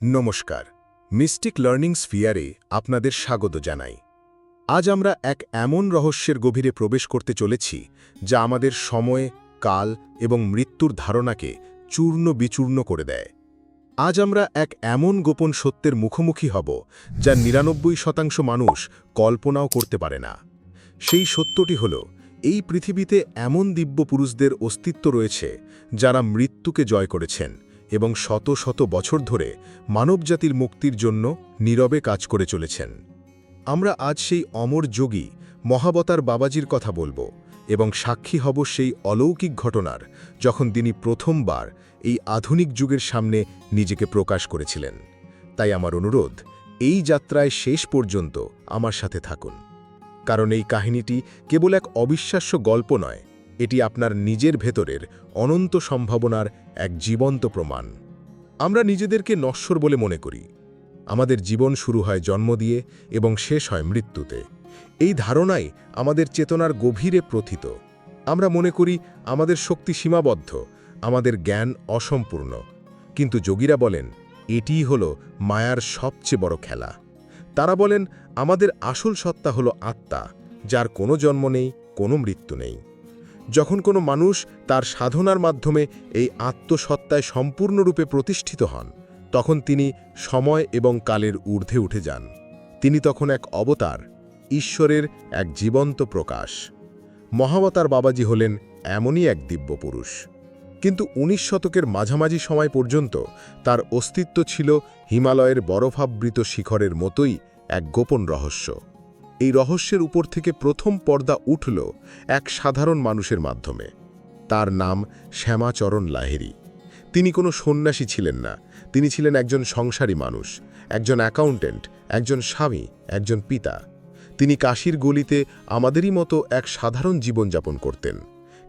নমস্কার। Mystic learning স্ফিয়ারে আপনাদের স্বাগত জানাই। আজ আমরা এক এমন রহস্যের গভীরে প্রবেশ করতে চলেছি, যা আমাদের সময়, কাল এবং মৃত্যুর ধারণাকে চূর্ণ বিচূর্ণ করে দেয়। আজ আমরা এক এমন গোপন সত্যের মুখোমুখি হব, যা নিরানব্বই শতাংশ মানুষ কল্পনাও করতে পারে না। সেই সত্যটি হল, এই পৃথিবীতে এমন দিব্য পুরুষদের অস্তিত্ব রয়েছে, যারা মৃত্যুকে জয় করেছেন। এবং শত শত বছর ধরে মানবজাতির মুক্তির জন্য নীরবে কাজ করে চলেছেন। আমরা আজ সেই অমর যোগী মহাবতার বাবাজির কথা বলব এবং সাক্ষী হব সেই অলৌকিক ঘটনার যখন তিনি প্রথমবার এই আধুনিক যুগের সামনে নিজেকে প্রকাশ করেছিলেন। তাই আমার অনুরোধ, এই যাত্রায় শেষ পর্যন্ত আমার সাথে থাকুন। কারণ এই কাহিনীটি কেবল এক অবিশ্বাস্য গল্প নয় এটি আপনার নিজের ভেতরের অনন্ত সম্ভাবনার এক জীবন্ত প্রমাণ। আমরা নিজেদেরকে নশ্বর বলে মনে করি। আমাদের জীবন শুরু হয় জন্ম দিয়ে এবং শেষ হয় মৃত্যুতে। এই ধারণাই আমাদের চেতনার গভীরে প্রথিত। আমরা মনে করি আমাদের শক্তি সীমাবদ্ধ, আমাদের জ্ঞান অসম্পূর্ণ। কিন্তু যোগীরা বলেন, এটিই হল মায়ার সবচেয়ে বড় খেলা। তারা বলেন, আমাদের আসল সত্তা হল আত্মা, যার কোনো জন্ম নেই, কোনো মৃত্যু নেই। যখন কোনো মানুষ তার সাধনার মাধ্যমে এই আত্মসত্তায় সম্পূর্ণরূপে প্রতিষ্ঠিত হন, তখন তিনি সময় এবং কালের ঊর্ধ্বে উঠে যান। তিনি তখন এক অবতার, ঈশ্বরের এক জীবন্ত প্রকাশ। মহাবতার বাবাজি হলেন এমনই এক দিব্য পুরুষ কিন্তু উনিশ শতকের মাঝামাঝি সময় পর্যন্ত তার অস্তিত্ব ছিল হিমালয়ের বরফাবৃত শিখরের মতোই এক গোপন রহস্য। এই রহস্যের উপর থেকে প্রথম পর্দা উঠল এক সাধারণ মানুষের মাধ্যমে। তার নাম শ্যামাচরণ লাহেরি তিনি কোনো সন্ন্যাসী ছিলেন না। তিনি ছিলেন একজন সংসারী মানুষ, একজন অ্যাকাউন্টেন্ট, একজন স্বামী, একজন পিতা। তিনি কাশির গলিতে আমাদেরই মতো এক সাধারণ জীবনযাপন করতেন।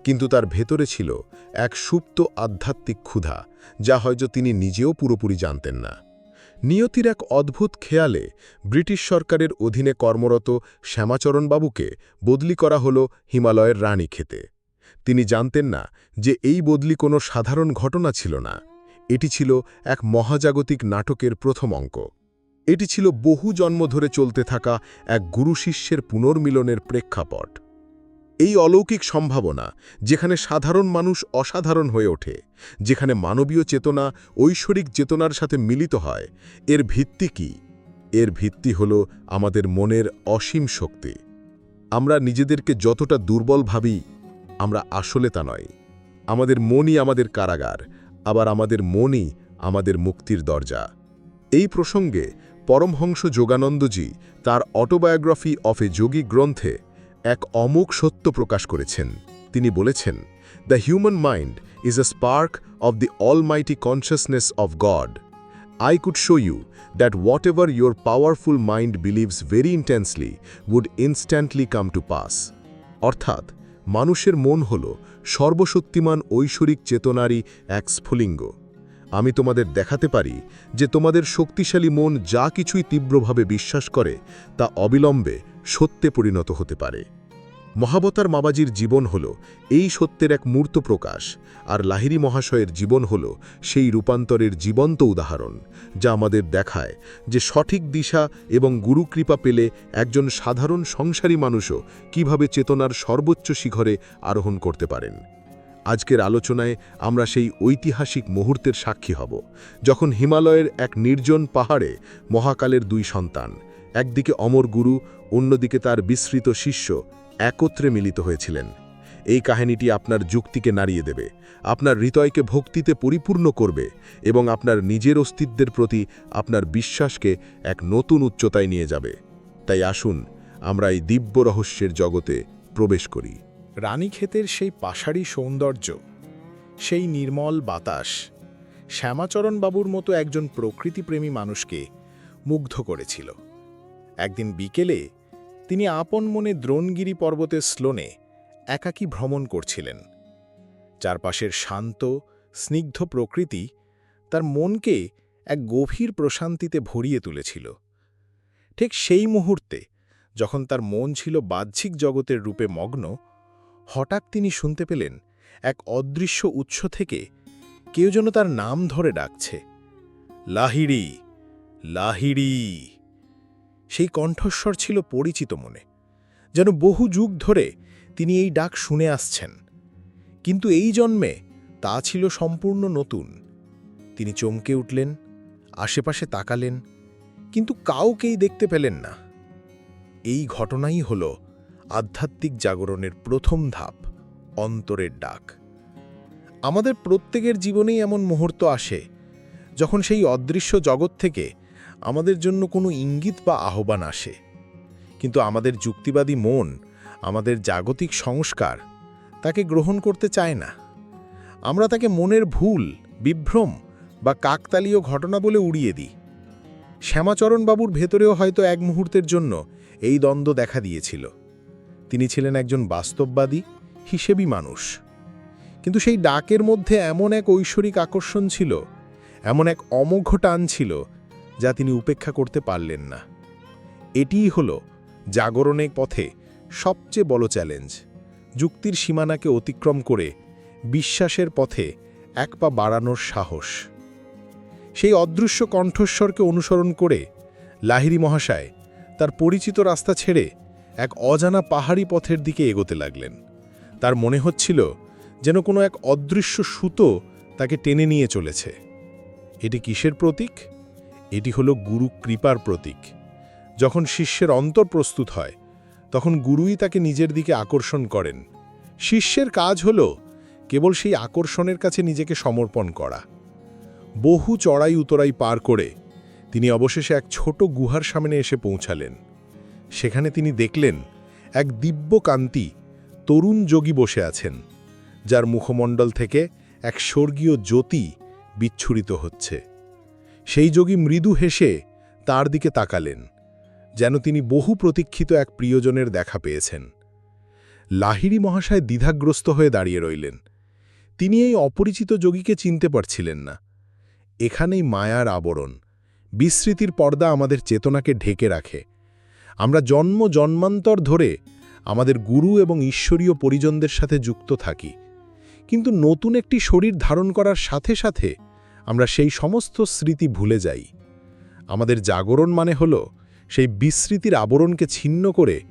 কিন্তু তার ভেতরে ছিল এক সুপ্ত আধ্যাত্মিক ক্ষুধা, যা হয়তো তিনি নিজেও পুরোপুরি জানতেন না। নিয়তির এক অদ্ভুত খেয়ালে ব্রিটিশ সরকারের অধীনে কর্মরত শ্যামাচরণবাবুকে বদলি করা হল হিমালয়ের রানী খেতে। তিনি জানতেন না যে এই বদলি কোনো সাধারণ ঘটনা ছিল না। এটি ছিল এক মহাজাগতিক নাটকের প্রথম অঙ্ক। এটি ছিল বহু জন্ম ধরে চলতে থাকা এক গুরু শিষ্যের পুনর্মিলনের প্রেক্ষাপট। এই অলৌকিক সম্ভাবনা যেখানে সাধারণ মানুষ অসাধারণ হয়ে ওঠে, যেখানে মানবীয় চেতনা ঐশ্বরিক চেতনার সাথে মিলিত হয়, এর ভিত্তি কি? এর ভিত্তি হল আমাদের মনের অসীম শক্তি। আমরা নিজেদেরকে যতটা দুর্বল ভাবি, আমরা আসলে তা নয়। আমাদের মনই আমাদের কারাগার, আবার আমাদের মনই আমাদের মুক্তির দরজা। এই প্রসঙ্গে পরমহংস যোগানন্দজি তার অটোবায়োগ্রাফি অফ এ যোগী গ্রন্থে এক অমুক সত্য প্রকাশ করেছেন। তিনি বলেছেন the human mind is a spark of the almighty consciousness of God I could show you that whatever your powerful mind believes very intensely would instantly come to pass অর্থাৎ, মানুষের মন হল সর্বশক্তিমান ঐশ্বরিক চেতনারই এক স্ফুলিঙ্গ। আমি তোমাদের দেখাতে পারি যে তোমাদের শক্তিশালী মন যা কিছুই তীব্রভাবে বিশ্বাস করে তা অবিলম্বে সত্যে পরিণত হতে পারে। মহাবতার মাবাজির জীবন হল এই সত্যের এক মূর্ত প্রকাশ, আর লাহিরি মহাশয়ের জীবন হল সেই রূপান্তরের জীবন্ত উদাহরণ, যা আমাদের দেখায় যে সঠিক দিশা এবং গুরুকৃপা পেলে একজন সাধারণ সংসারী মানুষও কীভাবে চেতনার সর্বোচ্চ শিখরে আরোহণ করতে পারেন। আজকের আলোচনায় আমরা সেই ঐতিহাসিক মুহূর্তের সাক্ষী হব, যখন হিমালয়ের এক নির্জন পাহাড়ে মহাকালের দুই সন্তান, একদিকে অমর গুরু, অন্যদিকে তার বিস্মৃত শিষ্য একত্রে মিলিত হয়েছিলেন। এই কাহিনীটি আপনার যুক্তিকে নাড়িয়ে দেবে, আপনার হৃদয়কে ভক্তিতে পরিপূর্ণ করবে এবং আপনার নিজের অস্তিত্বের প্রতি আপনার বিশ্বাসকে এক নতুন উচ্চতায় নিয়ে যাবে। তাই আসুন, আমরা এই দিব্য রহস্যের জগতে প্রবেশ করি। রানীক্ষেতের সেই পাশাড়ি সৌন্দর্য, সেই নির্মল বাতাস, শ্যামাচরণবাবুর মতো একজন প্রকৃতিপ্রেমী মানুষকে মুগ্ধ করেছিল। একদিন বিকেলে তিনি আপন মনে দ্রোণগিরি পর্বতের স্লোনে একাকী ভ্রমণ করছিলেন। চারপাশের শান্ত, স্নিগ্ধ প্রকৃতি তার মনকে এক গভীর প্রশান্তিতে ভরিয়ে তুলেছিল। ঠিক সেই মুহূর্তে যখন তার মন ছিল বাহ্যিক জগতের রূপে মগ্ন, হঠাৎ তিনি শুনতে পেলেন এক অদৃশ্য উৎস থেকে কেউ যেন তার নাম ধরে ডাকছে, লাহিড়ি লাহিড়ি! সেই কণ্ঠস্বর ছিল পরিচিত মনে, যেন বহু যুগ ধরে তিনি এই ডাক শুনে আসছেন। কিন্তু এই জন্মে তা ছিল সম্পূর্ণ নতুন। তিনি চমকে উঠলেন, আশেপাশে তাকালেন, কিন্তু কাউকেই দেখতে পেলেন না। এই ঘটনাই হল আধ্যাত্মিক জাগরণের প্রথম ধাপ, অন্তরের ডাক। আমাদের প্রত্যেকের জীবনেই এমন মুহূর্ত আসে, যখন সেই অদৃশ্য জগৎ থেকে আমাদের জন্য কোনো ইঙ্গিত বা আহ্বান আসে। কিন্তু আমাদের যুক্তিবাদী মন, আমাদের জাগতিক সংস্কার তাকে গ্রহণ করতে চায় না। আমরা তাকে মনের ভুল, বিভ্রম বা কাকতালীয় ঘটনা বলে উড়িয়ে দিই। শ্যামাচরণবাবুর ভেতরেও হয়তো এক মুহূর্তের জন্য এই দ্বন্দ্ব দেখা দিয়েছিল। তিনি ছিলেন একজন বাস্তববাদী, হিসেবি মানুষ। কিন্তু সেই ডাকের মধ্যে এমন এক ঐশ্বরিক আকর্ষণ ছিল, এমন এক অমোঘ টান ছিল যা তিনি উপেক্ষা করতে পারলেন না। এটিই হল জাগরণের পথে সবচেয়ে বড় চ্যালেঞ্জ। যুক্তির সীমানাকে অতিক্রম করে বিশ্বাসের পথে এক পা বাড়ানোর সাহস। সেই অদৃশ্য কণ্ঠস্বরকে অনুসরণ করে লাহিরি মহাশয় তার পরিচিত রাস্তা ছেড়ে এক অজানা পাহাড়ি পথের দিকে এগোতে লাগলেন। তার মনে হচ্ছিল যেন কোনো এক অদৃশ্য সুতো তাকে টেনে নিয়ে চলেছে। এটি কিসের প্রতীক? এটি হলো গুরু কৃপার প্রতীক। যখন শিষ্যের অন্তর প্রস্তুত হয়, তখন গুরুই তাকে নিজের দিকে আকর্ষণ করেন। শিষ্যের কাজ হল কেবল সেই আকর্ষণের কাছে নিজেকে সমর্পণ করা। বহু চড়াই উতরাই পার করে তিনি অবশেষে এক ছোট গুহার সামনে এসে পৌঁছালেন। সেখানে তিনি দেখলেন এক দিব্য কান্তি তরুণ যোগী বসে আছেন, যার মুখমণ্ডল থেকে এক স্বর্গীয় জ্যোতি বিচ্ছুরিত হচ্ছে। সেই যোগী মৃদু হেসে তার দিকে তাকালেন, যেন তিনি বহু প্রতীক্ষিত এক প্রিয়জনের দেখা পেয়েছেন। লাহিড়ি মহাশয় দ্বিধাগ্রস্ত হয়ে দাঁড়িয়ে রইলেন। তিনি এই অপরিচিত যোগীকে চিনতে পারছিলেন না। এখানেই মায়ার আবরণ বিস্মৃতির পর্দা আমাদের চেতনাকে ঢেকে রাখে। আমরা জন্ম জন্মান্তর ধরে আমাদের গুরু এবং ঈশ্বরীয় পরিজনদের সাথে যুক্ত থাকি, কিন্তু নতুন একটি শরীর ধারণ করার সাথে সাথে আমরা সেই সমস্ত স্মৃতি ভুলে যাই। আমাদের জাগরণ মানে হল সেই বিস্মৃতির আবরণকে ছিন্ন করে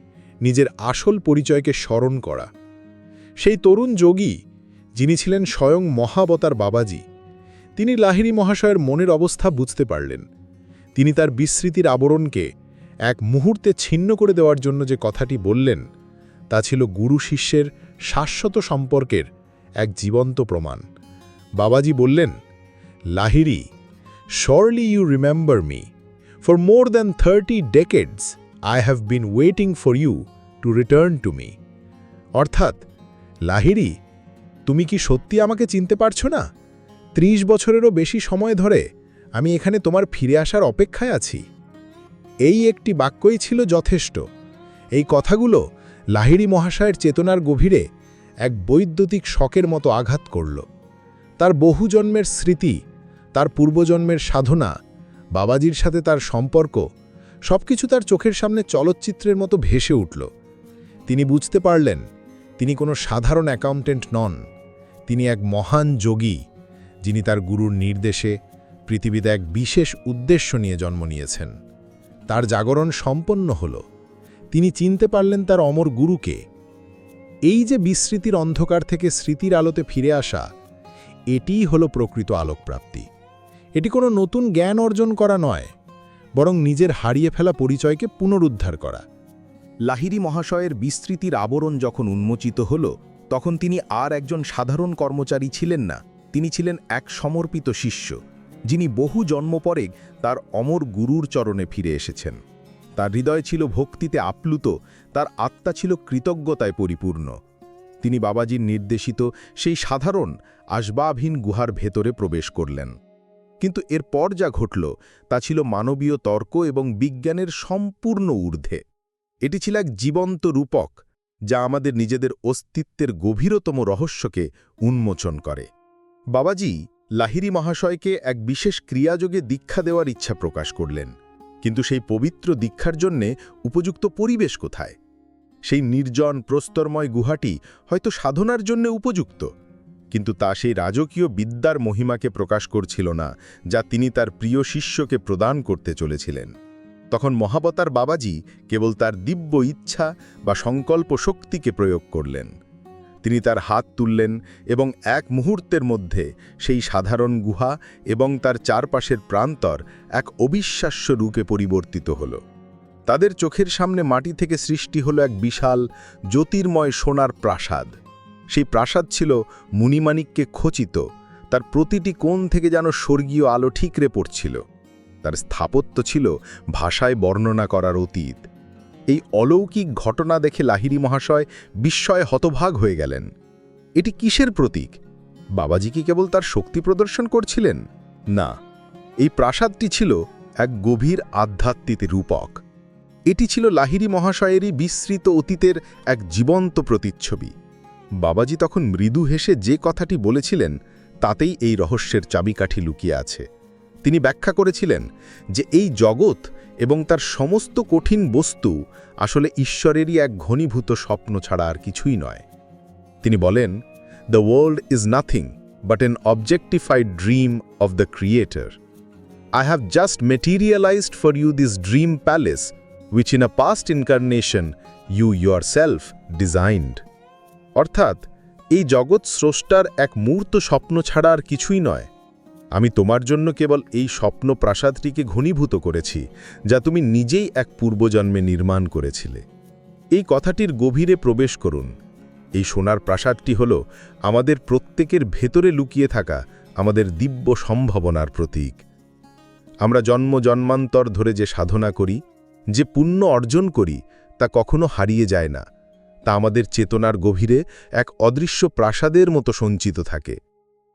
নিজের আসল পরিচয়কে স্মরণ করা। সেই তরুণ যোগী, যিনি ছিলেন স্বয়ং মহাবতার বাবাজি, তিনি লাহিড়ী মহাশয়ের মনের অবস্থা বুঝতে পারলেন। তিনি তার বিস্মৃতির আবরণকে এক মুহূর্তে ছিন্ন করে দেওয়ার জন্য যে কথাটি বললেন, তা ছিল গুরু শিষ্যের শাশ্বত সম্পর্কের এক জীবন্ত প্রমাণ। বাবাজি বললেন Lahiri surely you remember me for more than thirty decades I have been waiting for you to return to me অর্থাৎ লাহিরি তুমি কি সত্যি আমাকে চিনতে পারছ না? ত্রিশ বছরেরও বেশি সময় ধরে আমি এখানে তোমার ফিরে আসার অপেক্ষায় আছি। এই একটি বাক্যই ছিল যথেষ্ট। এই কথাগুলো লাহিড়ী মহাশয়ের চেতনার গভীরে এক বৈদ্যুতিক শকের মতো আঘাত করল। তার বহু জন্মের স্মৃতি তার পূর্বজন্মের সাধনা, বাবাজির সাথে তার সম্পর্ক, সবকিছু তার চোখের সামনে চলচ্চিত্রের মতো ভেসে উঠল। তিনি বুঝতে পারলেন, তিনি কোনো সাধারণ অ্যাকাউন্টেন্ট নন। তিনি এক মহান যোগী, যিনি তার গুরুর নির্দেশে পৃথিবীতে এক বিশেষ উদ্দেশ্য নিয়ে জন্ম নিয়েছেন। তার জাগরণ সম্পন্ন হল। তিনি চিনতে পারলেন তার অমর গুরুকে। এই যে বিস্মৃতির অন্ধকার থেকে স্মৃতির আলোতে ফিরে আসা, এটিই হল প্রকৃত আলোকপ্রাপ্তি। এটি কোনো নতুন জ্ঞান অর্জন করা নয়, বরং নিজের হারিয়ে ফেলা পরিচয়কে পুনরুদ্ধার করা। লাহিরি মহাশয়ের বিস্তৃতির আবরণ যখন উন্মোচিত হল, তখন তিনি আর একজন সাধারণ কর্মচারী ছিলেন না, তিনি ছিলেন এক সমর্পিত শিষ্য, যিনি বহু জন্ম পরে তার অমর গুরুর চরণে ফিরে এসেছেন। তার হৃদয় ছিল ভক্তিতে আপ্লুত, তার আত্মা ছিল কৃতজ্ঞতায় পরিপূর্ণ। তিনি বাবাজির নির্দেশিত সেই সাধারণ, আসবাবহীন গুহার ভেতরে প্রবেশ করলেন। কিন্তু এরপর যা ঘটল, তা ছিল মানবীয় তর্ক এবং বিজ্ঞানের সম্পূর্ণ ঊর্ধ্বে। এটি ছিল এক জীবন্ত রূপক, যা আমাদের নিজেদের অস্তিত্বের গভীরতম রহস্যকে উন্মোচন করে। বাবাজি লাহিরি মহাশয়কে এক বিশেষ ক্রিয়াযোগে দীক্ষা দেওয়ার ইচ্ছা প্রকাশ করলেন, কিন্তু সেই পবিত্র দীক্ষার জন্যে উপযুক্ত পরিবেশ কোথায়? সেই নির্জন, প্রস্তরময় গুহাটি হয়তো সাধনার জন্য উপযুক্ত। কিন্তু তা সেই রাজকীয় বিদ্যার মহিমাকে প্রকাশ করছিল না, যা তিনি তার প্রিয় শিষ্যকে প্রদান করতে চলেছিলেন। তখন মহাবতার বাবাজি কেবল তার দিব্য ইচ্ছা বা সংকল্প শক্তিকে প্রয়োগ করলেন। তিনি তার হাত তুললেন এবং এক মুহূর্তের মধ্যে সেই সাধারণ গুহা এবং তার চারপাশের প্রান্তর এক অবিশ্বাস্য রূপে পরিবর্তিত হল। তাদের চোখের সামনে মাটি থেকে সৃষ্টি হলো এক বিশাল জ্যোতির্ময় সোনার প্রাসাদ। সেই প্রাসাদ ছিল মুনিমানিককে খচিত। তার প্রতিটি কোণ থেকে যেন স্বর্গীয় আলো ঠিকরে পড়ছিল। তার স্থাপত্য ছিল ভাষায় বর্ণনা করার অতীত। এই অলৌকিক ঘটনা দেখে লাহিরি মহাশয় বিস্ময়ে হতভাগ হয়ে গেলেন। এটি কিসের প্রতীক? বাবাজি কি কেবল তার শক্তি প্রদর্শন করছিলেন? না, এই প্রাসাদটি ছিল এক গভীর আধ্যাত্মিক রূপক। এটি ছিল লাহিরি মহাশয়েরই বিস্তৃত অতীতের এক জীবন্ত প্রতিচ্ছবি। বাবাজি তখন মৃদু হেসে যে কথাটি বলেছিলেন তাতেই এই রহস্যের চাবিকাঠি লুকিয়ে আছে। তিনি ব্যাখ্যা করেছিলেন যে এই জগৎ এবং তার সমস্ত কঠিন বস্তু আসলে ঈশ্বরেরই এক ঘনীভূত স্বপ্ন ছাড়া আর কিছুই নয়। তিনি বলেন the world is nothing but an objectified dream of the creator I have just materialized for you this dream palace, which in a past incarnation you yourself designed. অর্থাৎ, এই জগৎ স্রষ্টার এক মূর্ত স্বপ্ন ছাড়া আর কিছুই নয়। আমি তোমার জন্য কেবল এই স্বপ্ন প্রাসাদটিকে ঘনীভূত করেছি, যা তুমি নিজেই এক পূর্বজন্মে নির্মাণ করেছিলে। এই কথাটির গভীরে প্রবেশ করুন। এই সোনার প্রাসাদটি হল আমাদের প্রত্যেকের ভেতরে লুকিয়ে থাকা আমাদের দিব্য সম্ভাবনার প্রতীক। আমরা জন্ম জন্মান্তর ধরে যে সাধনা করি, যে পুণ্য অর্জন করি, তা কখনো হারিয়ে যায় না। তা আমাদের চেতনার গভীরে এক অদৃশ্য প্রাসাদের মতো সঞ্চিত থাকে।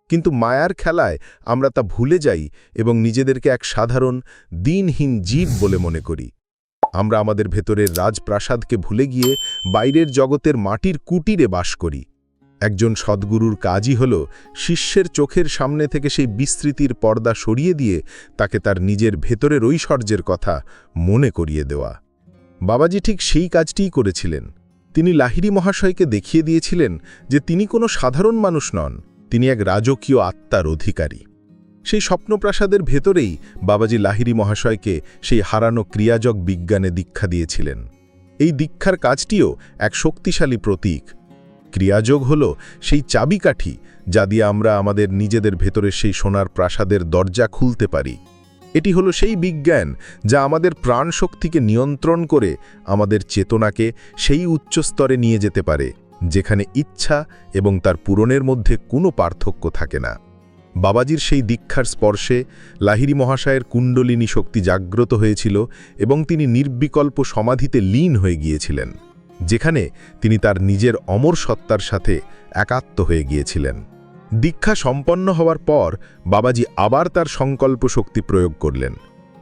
কিন্তু মায়ার খেলায় আমরা তা ভুলে যাই এবং নিজেদেরকে এক সাধারণ, দিনহীন জীব বলে মনে করি। আমরা আমাদের ভেতরের রাজপ্রাসাদকে ভুলে গিয়ে বাইরের জগতের মাটির কুটিরে বাস করি। একজন সদ্গুরুর কাজই হল শিষ্যের চোখের সামনে থেকে সেই বিস্তৃতির পর্দা সরিয়ে দিয়ে তাকে তার নিজের ভেতরের ঐশ্বর্যের কথা মনে করিয়ে দেওয়া। বাবাজি ঠিক সেই কাজটিই করেছিলেন। তিনি লাহিরি মহাশয়কে দেখিয়ে দিয়েছিলেন যে তিনি কোনো সাধারণ মানুষ নন, তিনি এক রাজকীয় আত্মার অধিকারী। সেই স্বপ্নপ্রাসাদের ভেতরেই বাবাজি লাহিরি মহাশয়কে সেই হারানো ক্রিয়াজক বিজ্ঞানে দীক্ষা দিয়েছিলেন। এই দীক্ষার কাজটিও এক শক্তিশালী প্রতীক। ক্রিয়াযোগ হল সেই চাবিকাঠি যা দিয়ে আমরা আমাদের নিজেদের ভেতরের সেই সোনার প্রাসাদের দরজা খুলতে পারি। এটি হলো সেই বিজ্ঞান যা আমাদের প্রাণশক্তিকে নিয়ন্ত্রণ করে আমাদের চেতনাকে সেই উচ্চ স্তরে নিয়ে যেতে পারে, যেখানে ইচ্ছা এবং তার পূরণের মধ্যে কোনো পার্থক্য থাকে না। বাবাজির সেই দীক্ষার স্পর্শে লাহিরি মহাশয়ের কুণ্ডলিনী শক্তি জাগ্রত হয়েছিল এবং তিনি নির্বিকল্প সমাধিতে লীন হয়ে গিয়েছিলেন, যেখানে তিনি তার নিজের অমর সত্তার সাথে একাত্ম হয়ে গিয়েছিলেন। দীক্ষা সম্পন্ন হওয়ার পর বাবাজি আবার তার সংকল্প শক্তি প্রয়োগ করলেন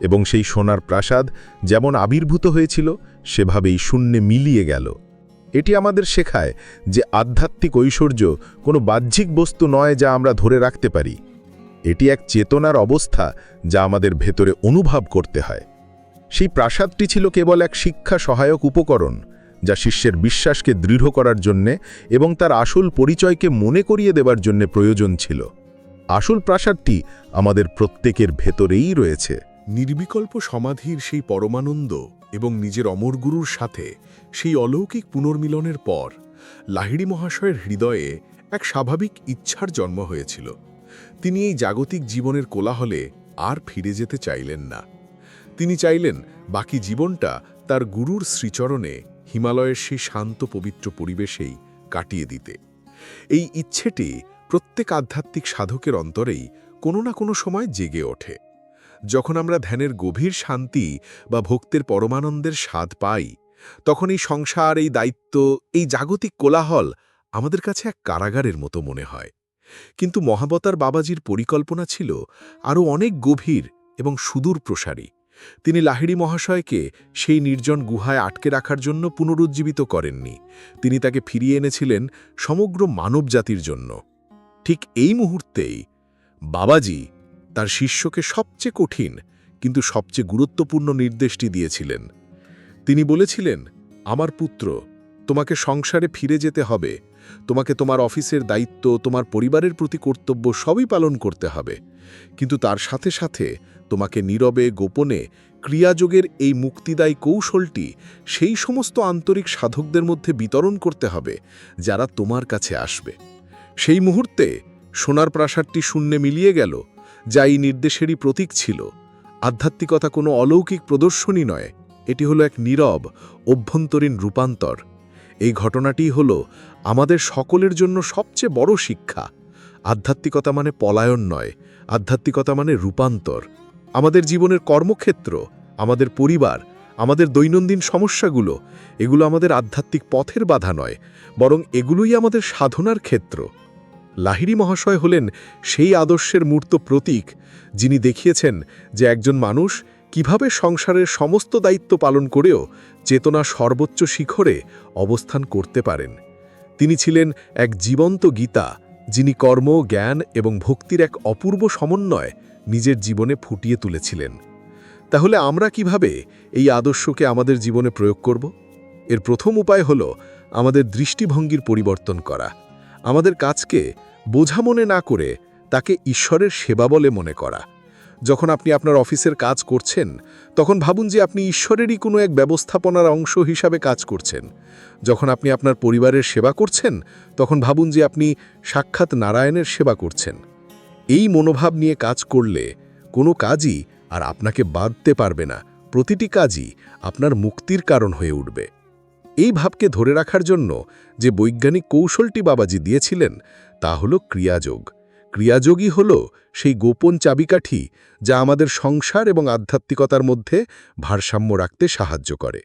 এবং সেই সোনার প্রাসাদ যেমন আবির্ভূত হয়েছিল, সেভাবেই শূন্যে মিলিয়ে গেল। এটি আমাদের শেখায় যে আধ্যাত্মিক ঐশ্বর্য কোনো বাহ্যিক বস্তু নয় যা আমরা ধরে রাখতে পারি। এটি এক চেতনার অবস্থা যা আমাদের ভেতরে অনুভব করতে হয়। সেই প্রাসাদটি ছিল কেবল এক শিক্ষা সহায়ক উপকরণ। যা শিষ্যের বিশ্বাসকে দৃঢ় করার জন্যে এবং তার আসল পরিচয়কে মনে করিয়ে দেবার জন্য প্রয়োজন ছিল। আসল প্রাসাদটি আমাদের প্রত্যেকের ভেতরেই রয়েছে। নির্বিকল্প সমাধির সেই পরমানন্দ এবং নিজের অমর গুরুর সাথে সেই অলৌকিক পুনর্মিলনের পর লাহিড়ি মহাশয়ের হৃদয়ে এক স্বাভাবিক ইচ্ছার জন্ম হয়েছিল। তিনি এই জাগতিক জীবনের কোলাহলে আর ফিরে যেতে চাইলেন না। তিনি চাইলেন বাকি জীবনটা তার গুরুর শ্রীচরণে হিমালয়ের সেই শান্ত পবিত্র পরিবেশেই কাটিয়ে দিতে। এই ইচ্ছেটি প্রত্যেক আধ্যাত্মিক সাধকের অন্তরেই কোনো না কোনো সময় জেগে ওঠে। যখন আমরা ধ্যানের গভীর শান্তি বা ভক্তের পরমানন্দের স্বাদ পাই, তখন এই সংসার, এই দায়িত্ব, এই জাগতিক কোলাহল আমাদের কাছে এক কারাগারের মতো মনে হয়। কিন্তু মহাবতার বাবাজির পরিকল্পনা ছিল আরও অনেক গভীর এবং সুদূর প্রসারী তিনি লাহিড়ি মহাশয়কে সেই নির্জন গুহায় আটকে রাখার জন্য পুনরুজ্জীবিত করেননি। তিনি তাকে ফিরিয়ে এনেছিলেন সমগ্র মানব জাতির জন্য। ঠিক এই মুহূর্তেই বাবাজি তার শিষ্যকে সবচেয়ে কঠিন কিন্তু সবচেয়ে গুরুত্বপূর্ণ নির্দেশটি দিয়েছিলেন। তিনি বলেছিলেন, আমার পুত্র, তোমাকে সংসারে ফিরে যেতে হবে। তোমাকে তোমার অফিসের দায়িত্ব, তোমার পরিবারের প্রতি কর্তব্য সবই পালন করতে হবে। কিন্তু তার সাথে সাথে তোমাকে নীরবে, গোপনে ক্রিয়াযোগের এই মুক্তিদায়ী কৌশলটি সেই সমস্ত আন্তরিক সাধকদের মধ্যে বিতরণ করতে হবে, যারা তোমার কাছে আসবে। সেই মুহূর্তে সোনার প্রাসাদটি শূন্যে মিলিয়ে গেল, যা এই নির্দেশেরই প্রতীক ছিল। আধ্যাত্মিকতা কোনো অলৌকিক প্রদর্শনী নয়, এটি হলো এক নীরব, অভ্যন্তরীণ রূপান্তর। এই ঘটনাটি হল আমাদের সকলের জন্য সবচেয়ে বড় শিক্ষা। আধ্যাত্মিকতা মানে পলায়ন নয়, আধ্যাত্মিকতা মানে রূপান্তর। আমাদের জীবনের কর্মক্ষেত্র, আমাদের পরিবার, আমাদের দৈনন্দিন সমস্যাগুলো, এগুলো আমাদের আধ্যাত্মিক পথের বাধা নয়, বরং এগুলোই আমাদের সাধনার ক্ষেত্র। লাহিড়ী মহাশয় হলেন সেই আদর্শের মূর্ত প্রতীক যিনি দেখিয়েছেন যে একজন মানুষ কীভাবে সংসারের সমস্ত দায়িত্ব পালন করেও চেতনা সর্বোচ্চ শিখরে অবস্থান করতে পারেন। তিনি ছিলেন এক জীবন্ত গীতা, যিনি কর্ম, জ্ঞান এবং ভক্তির এক অপূর্ব সমন্বয় নিজের জীবনে ফুটিয়ে তুলেছিলেন। তাহলে আমরা কীভাবে এই আদর্শকে আমাদের জীবনে প্রয়োগ করব? এর প্রথম উপায় হল আমাদের দৃষ্টিভঙ্গির পরিবর্তন করা। আমাদের কাজকে বোঝা মনে না করে তাকে ঈশ্বরের সেবা বলে মনে করা। যখন আপনি আপনার অফিসের কাজ করছেন, তখন ভাবুন যে আপনি ঈশ্বরেরই কোনো এক ব্যবস্থাপনার অংশ হিসাবে কাজ করছেন। যখন আপনি আপনার পরিবারের সেবা করছেন, তখন ভাবুন যে আপনি সাক্ষাৎ নারায়ণের সেবা করছেন। এই মনোভাব নিয়ে কাজ করলে কোনো কাজই আর আপনাকে বাঁধতে পারবে না। প্রতিটি কাজই আপনার মুক্তির কারণ হয়ে উঠবে। এই ভাবকে ধরে রাখার জন্য যে বৈজ্ঞানিক কৌশলটি বাবাজি দিয়েছিলেন, তা হল ক্রিয়াযোগ। ক্রিয়াযোগই হল সেই গোপন চাবিকাঠি যা আমাদের সংসার এবং আধ্যাত্মিকতার মধ্যে ভারসাম্য রাখতে সাহায্য করে।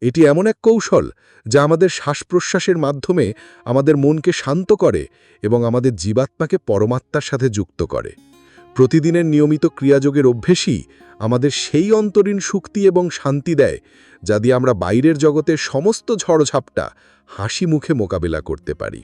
এটি এমন এক কৌশল যা আমাদের শ্বাস-প্রশ্বাসের মাধ্যমে আমাদের মনকে শান্ত করে এবং আমাদের জীবাত্মাকে পরমাত্মার সাথে যুক্ত করে। প্রতিদিনের নিয়মিত ক্রিয়াযোগের অভ্যেসই আমাদের সেই অন্তরীণ শক্তি এবং শান্তি দেয় যা দিয়ে আমরা বাইরের জগতের সমস্ত ঝড়ঝাপটা হাসি মুখে মোকাবেলা করতে পারি।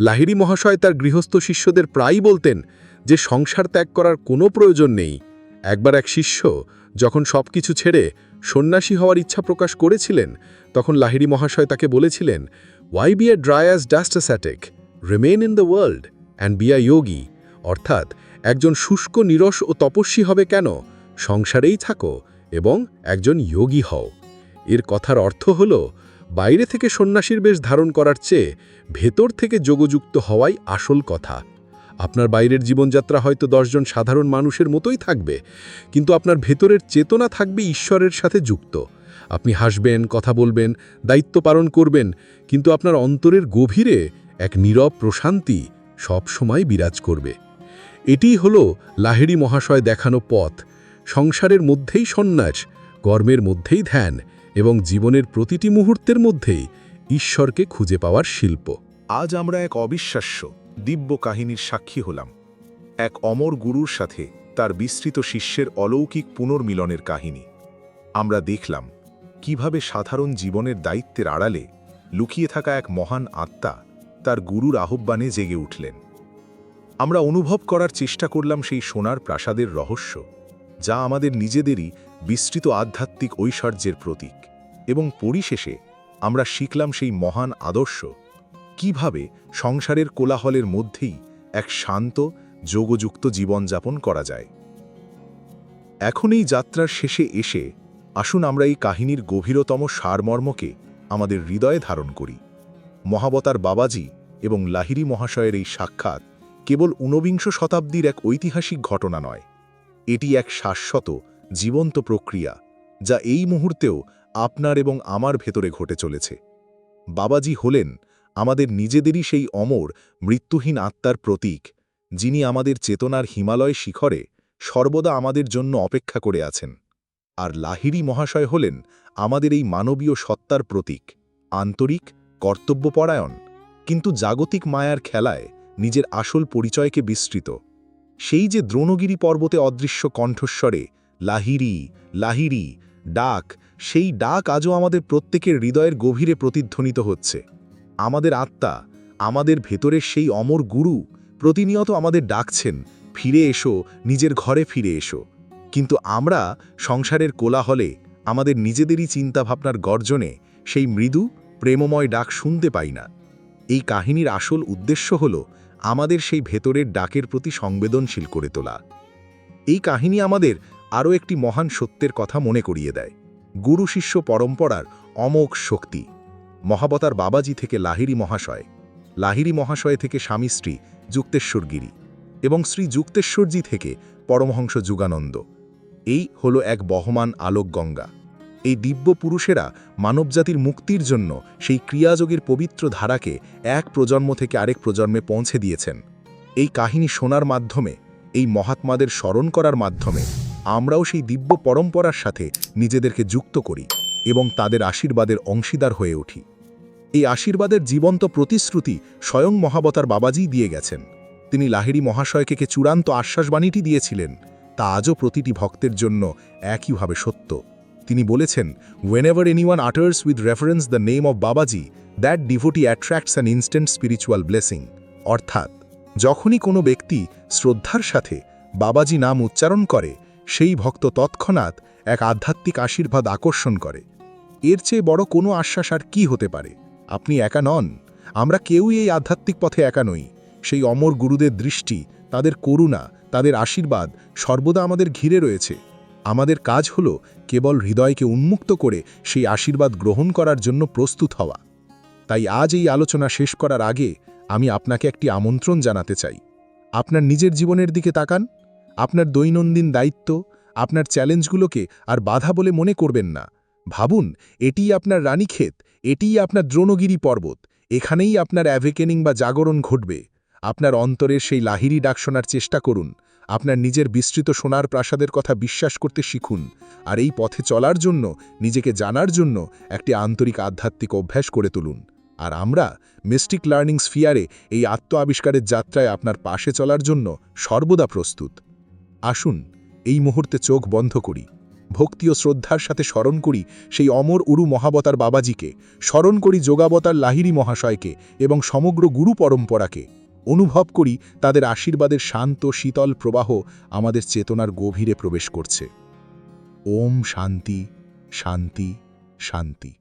লাহিড়ী মহাশয় তার গৃহস্থ শিষ্যদের প্রায়ই বলতেন যে সংসার ত্যাগ করার কোনো প্রয়োজন নেই। একবার এক শিষ্য যখন সব কিছু ছেড়ে সন্ন্যাসী হওয়ার ইচ্ছা প্রকাশ করেছিলেন, তখন লাহিড়ী মহাশয় তাকে বলেছিলেন why be a dry as dust ascetic remain in the world and be a yogi অর্থাৎ একজন শুষ্ক, নিরস ও তপস্বী হবে কেন? সংসারেই থাকো এবং একজন যোগী হও। এর কথার অর্থ হল বাইরে থেকে সন্ন্যাসীর বেশ ধারণ করার চেয়ে ভেতর থেকে যোগযুক্ত হওয়াই আসল কথা। আপনার বাইরের জীবনযাত্রা হয়তো দশজন সাধারণ মানুষের মতোই থাকবে, কিন্তু আপনার ভেতরের চেতনা থাকবে ঈশ্বরের সাথে যুক্ত। আপনি হাসবেন, কথা বলবেন, দায়িত্ব পালন করবেন, কিন্তু আপনার অন্তরের গভীরে এক নীরব প্রশান্তি সব সময় বিরাজ করবে। এটিই হল লাহেরি মহাশয় দেখানো পথ। সংসারের মধ্যেই সন্ন্যাস, কর্মের মধ্যেই ধ্যান। এবং জীবনের প্রতিটি মুহূর্তের মধ্যেই ঈশ্বরকে খুঁজে পাওয়ার শিল্প। আজ আমরা এক অবিশ্বাস্য, দিব্য কাহিনীর সাক্ষী হলাম। এক অমর গুরুর সাথে তার বিস্তৃত শিষ্যের অলৌকিক পুনর্মিলনের কাহিনী। আমরা দেখলাম কীভাবে সাধারণ জীবনের দায়িত্বের আড়ালে লুকিয়ে থাকা এক মহান আত্মা তার গুরুর আহ্বানে জেগে উঠলেন। আমরা অনুভব করার চেষ্টা করলাম সেই সোনার প্রাসাদের রহস্য, যা আমাদের নিজেদেরই বিস্তৃত আধ্যাত্মিক ঐশ্বর্যের প্রতীক। এবং পরিশেষে আমরা শিখলাম সেই মহান আদর্শ, কীভাবে সংসারের কোলাহলের মধ্যেই এক শান্ত, যোগযুক্ত জীবনযাপন করা যায়। এখন এই যাত্রার শেষে এসে আসুন আমরা এই কাহিনীর গভীরতম সারমর্মকে আমাদের হৃদয়ে ধারণ করি। মহাবতার বাবাজি এবং লাহিরি মহাশয়ের এই সাক্ষাৎ কেবল ঊনবিংশ শতাব্দীর এক ঐতিহাসিক ঘটনা নয়। এটি এক শাশ্বত জীবন্ত প্রক্রিয়া, যা এই মুহূর্তেও আপনার এবং আমার ভেতরে ঘটে চলেছে। বাবাজি হলেন আমাদের নিজেদেরই সেই অমর, মৃত্যুহীন আত্মার প্রতীক, যিনি আমাদের চেতনার হিমালয় শিখরে সর্বদা আমাদের জন্য অপেক্ষা করে আছেন। আর লাহিরি মহাশয় হলেন আমাদের এই মানবীয় সত্তার প্রতীক, আন্তরিক কর্তব্যপরায়ণ, কিন্তু জাগতিক মায়ার খেলায় নিজের আসল পরিচয়কে বিস্তৃত। সেই যে দ্রোণগিরি পর্বতে অদৃশ্য কণ্ঠস্বরে লাহিরি লাহিরি, ডাক, সেই ডাক আজও আমাদের প্রত্যেকের হৃদয়ের গভীরে প্রতিধ্বনিত হচ্ছে। আমাদের আত্মা, আমাদের ভেতরের সেই অমর গুরু, প্রতিনিয়ত আমাদের ডাকছেন, ফিরে এসো, নিজের ঘরে ফিরে এসো। কিন্তু আমরা সংসারের কোলাহলে, আমাদের নিজেদেরই চিন্তাভাবনার গর্জনে, সেই মৃদু, প্রেমময় ডাক শুনতে পাই না। এই কাহিনীর আসল উদ্দেশ্য হল আমাদের সেই ভেতরের ডাকের প্রতি সংবেদনশীল করে তোলা। এই কাহিনী আমাদের আরও একটি মহান সত্যের কথা মনে করিয়ে দেয়। গুরু শিষ্য পরম্পরার অমোঘ শক্তি। মহাবতার বাবাজি থেকে লাহিরি মহাশয়। লাহিরি মহাশয় থেকে স্বামী স্ত্রী যুক্তেশ্বরগিরি এবং শ্রী যুক্তেশ্বরজি থেকে পরমহংস যুগানন্দ। এই হলো এক বহমান আলোক গঙ্গা এই দিব্য পুরুষেরা মানবজাতির মুক্তির জন্য সেই ক্রিয়াযোগের পবিত্র ধারাকে এক প্রজন্ম থেকে আরেক প্রজন্মে পৌঁছে দিয়েছেন। এই কাহিনী শোনার মাধ্যমে, এই মহাত্মাদের স্মরণ করার মাধ্যমে আমরাও সেই দিব্য পরম্পরার সাথে নিজেদেরকে যুক্ত করি এবং তাদের আশীর্বাদের অংশীদার হয়ে উঠি। এই আশীর্বাদের জীবন্ত প্রতিশ্রুতি স্বয়ং মহাবতার বাবাজি দিয়ে গেছেন। তিনি লাহিড়ী মহাশয়কে কে চূড়ান্ত আশ্বাসবাণীটি দিয়েছিলেন, তা আজও প্রতিটি ভক্তের জন্য একইভাবে সত্য। তিনি বলেছেন whenever anyone utters with reference the name of Babaji that devotee attracts an instant spiritual blessing অর্থাৎ, যখনই কোনো ব্যক্তি শ্রদ্ধার সাথে বাবাজি নাম উচ্চারণ করে সেই ভক্ত তৎক্ষণাৎ এক আধ্যাত্মিক আশীর্বাদ আকর্ষণ করে। এর চেয়ে বড় কোনো আশ্বাস আর কী হতে পারে? আপনি একা নন। আমরা কেউই এই আধ্যাত্মিক পথে একা নই। সেই অমর গুরুদের দৃষ্টি, তাদের করুণা, তাদের আশীর্বাদ সর্বদা আমাদের ঘিরে রয়েছে। আমাদের কাজ হল কেবল হৃদয়কে উন্মুক্ত করে সেই আশীর্বাদ গ্রহণ করার জন্য প্রস্তুত হওয়া। তাই আজ এই আলোচনা শেষ করার আগে আমি আপনাকে একটি আমন্ত্রণ জানাতে চাই। আপনার নিজের জীবনের দিকে তাকান। আপনার দৈনন্দিন দায়িত্ব, আপনার চ্যালেঞ্জগুলোকে আর বাধা বলে মনে করবেন না। ভাবুন, এটিই আপনার রানীক্ষেত, এটিই আপনার দ্রোণগিরি পর্বত, এখানেই আপনার অ্যাভেকেনিং বা জাগরণ ঘটবে। আপনার অন্তরের সেই লাহিরি ডাক শোনার চেষ্টা করুন, আপনার নিজের বিস্তৃত সোনার প্রাসাদের কথা বিশ্বাস করতে শিখুন, আর এই পথে চলার জন্য, নিজেকে জানার জন্য একটি আন্তরিক আধ্যাত্মিক অভ্যাস করে তুলুন। আর আমরা মিস্টিক লার্নিং স্ফিয়ারে এই আত্ম আবিষ্কারের যাত্রায় আপনার পাশে চলার জন্য সর্বদা প্রস্তুত। আসুন, এই মুহূর্তে চোখ বন্ধ করি। ভক্তি ও শ্রদ্ধার সাথে স্মরণ করি সেই অমর উরু মহাবতার বাবাজিকে, স্মরণ করি যোগাবতার লাহিরি মহাশয়কে এবং সমগ্র গুরু পরম্পরাকে। অনুভব করি তাদের আশীর্বাদের শান্ত, শীতল প্রবাহ আমাদের চেতনার গভীরে প্রবেশ করছে। ওম শান্তি শান্তি শান্তি।